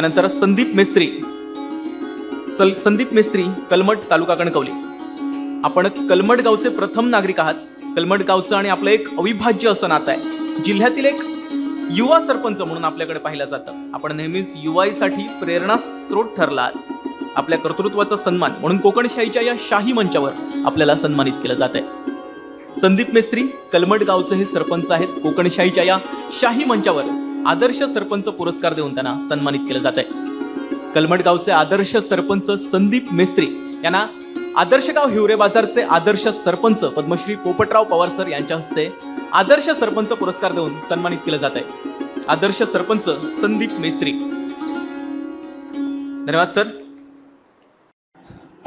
त्यानंतर संदीप मेस्त्री. सल संदीप मेस्त्री कलमट तालुका कणकवली. आपण कलमठ गावचे प्रथम नागरिक आहात. कलमठ गावचं आणि आपलं एक अविभाज्य असं नातं आहे. जिल्ह्यातील एक युवा सरपंच म्हणून आपल्याकडे पाहिलं जातं. आपण नेहमीच युवाईसाठी प्रेरणा स्त्रोत ठरला आहात. आपल्या कर्तृत्वाचा सन्मान म्हणून कोकणशाहीच्या या शाही मंचावर आपल्याला सन्मानित केलं जात आहे. संदीप मेस्त्री कलमट गावचे हे सरपंच आहेत. कोकणशाहीच्या या शाही मंचावर आदर्श सरपंच पुरस्कार देऊन त्यांना सन्मानित केलं जात आहे कलमटगावचे आदर्श सरपंच संदीप मेस्त्री यांना आदर्श गाव हिवरे बाजारचे आदर्श सरपंच पद्मश्री पोपटराव पवार सर यांच्या हस्ते आदर्श सरपंच पुरस्कार देऊन सन्मानित केलं जात आहे आदर्श सरपंच संदीप मेस्त्री. धन्यवाद सर.